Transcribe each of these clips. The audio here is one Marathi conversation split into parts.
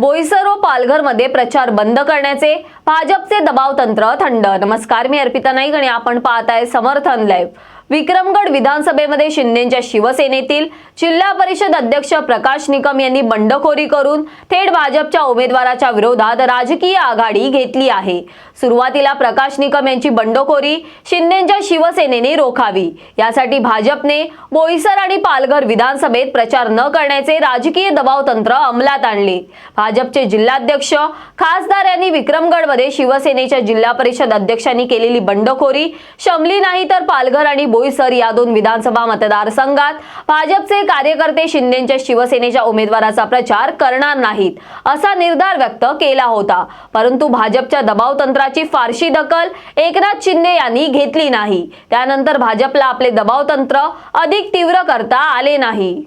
बोईसर व पालघरमध्ये प्रचार बंद करण्याचे भाजपचे दबाव तंत्र थंड. नमस्कार मी अर्पिता नाईक आणि आपण पाहताय समर्थन लाईव्ह विक्रमगड विधानसभेमध्ये शिंदेच्या शिवसेनेतील जिल्हा परिषद अध्यक्ष प्रकाश निकम यांनी बंडखोरी करून थेट भाजपच्या उमेदवाराच्या विरोधात राजकीय आघाडी घेतली आहे. सुरुवातीला प्रकाश निकम यांची बंडखोरी शिंदेच्या शिवसेनेने रोखावी. यासाठी भाजपने बोईसर आणि पालघर विधानसभेत प्रचार न करण्याचे राजकीय दबाव तंत्र अंमलात आणले. भाजपचे जिल्हाध्यक्ष खासदार यांनी विक्रमगडमध्ये शिवसेनेच्या जिल्हा परिषद अध्यक्षांनी केलेली बंडखोरी शमली नाही तर पालघर आणि बोईसर या दोन विधानसभा मतदारसंघात भाजपचे कार्यकर्ते शिंदेच्या शिवसेनेच्या उमेदवाराचा प्रचार करणार नाहीत असा निर्धार व्यक्त केला होता. परंतु भाजपच्या दबाव तंत्राची फारशी दखल एकनाथ शिंदे यांनी घेतली नाही. त्यानंतर भाजपला आपले दबाव तंत्र अधिक तीव्र करता आले नाही.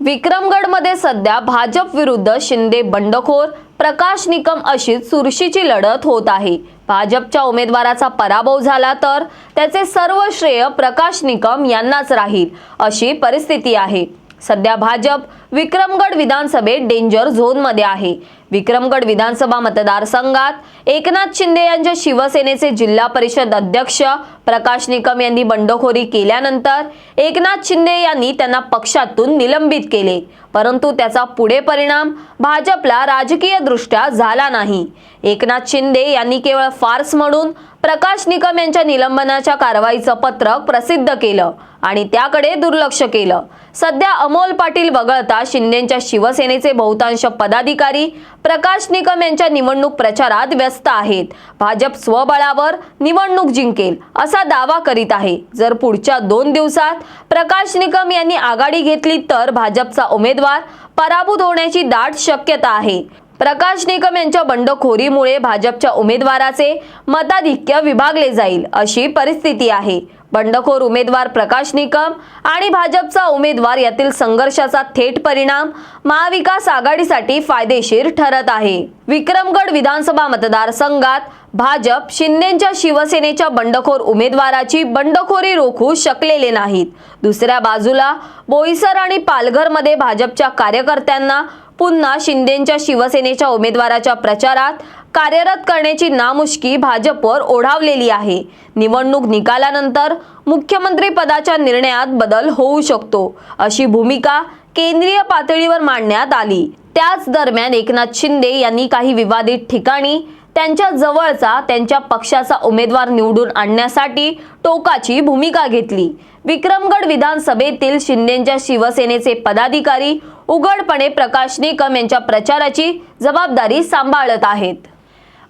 विक्रमगडमध्ये सध्या भाजप विरुद्ध शिंदे बंडखोर प्रकाश निकम अशीच चुरशीची लढत होत आहे. भाजपच्या उमेदवाराचा पराभव झाला तर त्याचे सर्व श्रेय प्रकाश निकम यांनाच राहील अशी परिस्थिती आहे. सध्या भाजप विक्रमगड विधानसभेत डेंजर झोनमध्ये आहे. विक्रमगड विधानसभा मतदारसंघात एकनाथ शिंदे यांच्या शिवसेनेचे जिल्हा परिषद अध्यक्ष प्रकाश निकम यांनी बंडखोरी केल्यानंतर एकनाथ शिंदे यांनी त्यांना पक्षातून निलंबित केले. परंतु त्याचा पुढे परिणाम भाजपला राजकीय दृष्ट्या झाला नाही. एकनाथ शिंदे यांनी केवळ फार्स म्हणून प्रकाश निकम यांच्या निलंबनाच्या कारवाईचं पत्रक प्रसिद्ध केलं आणि त्याकडे दुर्लक्ष केलं. सध्या अमोल पाटील वगळता शिंदेच्या शिवसेनेचे बहुतांश पदाधिकारी प्रकाश निकम यांच्या निवडणूक प्रचारात व्यस्त आहेत. भाजप स्वबळावर निवडणूक जिंकेल असा दावा करीत आहे. जर पुढच्या दोन दिवसात प्रकाश निकम यांनी आघाडी घेतली तर भाजपचा उमेदवार पराभूत होण्याची दाट शक्यता आहे. प्रकाश निकम यांच्या बंडखोरीमुळे भाजपच्या उमेदवाराचे मताधिक्य विभागले जाईल अशी परिस्थिती आहे. बंडखोर उमेदवार प्रकाश निकम आणि भाजपचा उमेदवार यातील संघर्षाचा थेट परिणाम महाविकास आघाडीसाठी फायदेशीर ठरत आहे. विक्रमगड विधानसभा मतदारसंघात भाजप शिंदेच्या शिवसेनेच्या बंडखोर उमेदवाराची बंडखोरी रोखू शकलेले नाहीत. दुसऱ्या बाजूला बोईसर आणि पालघरमध्ये भाजपच्या कार्यकर्त्यांना पुन्हा शिंदेच्या शिवसेनेच्या उमेदवाराच्या प्रचारात कार्यरत करण्याची नामुष्की भाजपवर ओढावलेली आहे. निवडणूक निकालानंतर मुख्यमंत्री पदाच्या निर्णयात बदल होऊ शकतो अशी भूमिका केंद्रीय पातळीवर मांडण्यात आली. त्याच दरम्यान एकनाथ शिंदे यांनी काही विवादित ठिकाणी त्यांच्या जवळचा त्यांच्या पक्षाचा उमेदवार निवडून आणण्यासाठी टोकाची भूमिका घेतली. विक्रमगड विधानसभेतील शिंदेच्या शिवसेनेचे पदाधिकारी उघडपणे प्रकाश निकम यांच्या प्रचाराची जबाबदारी सांभाळत आहेत.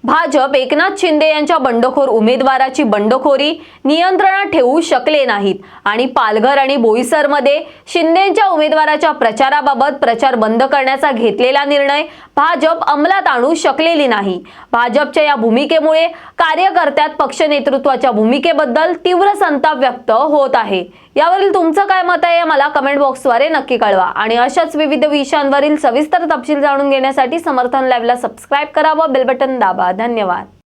भाजप एकनाथ शिंदे यांच्या बंडखोर उमेदवाराची बंडखोरी नियंत्रणात ठेवू शकले नाहीत. आणि पालघर आणि बोईसरमध्ये शिंदेच्या उमेदवाराच्या प्रचाराबाबत प्रचार बंद करण्याचा घेतलेला निर्णय भाजप अंमलात आणू शकलेली नाही. भाजपच्या या भूमिकेमुळे कार्यकर्त्यात पक्ष नेतृत्वाच्या भूमिकेबद्दल तीव्र संताप व्यक्त होत आहे. यावरील तुमचं काय मत आहे मला कमेंट बॉक्सद्वारे नक्की कळवा. आणि अशाच विविध विषयांवरील सविस्तर तपशील जाणून घेण्यासाठी समर्थन लाईव्हला सबस्क्राईब करा व बेलबटन दाबा. धन्यवाद.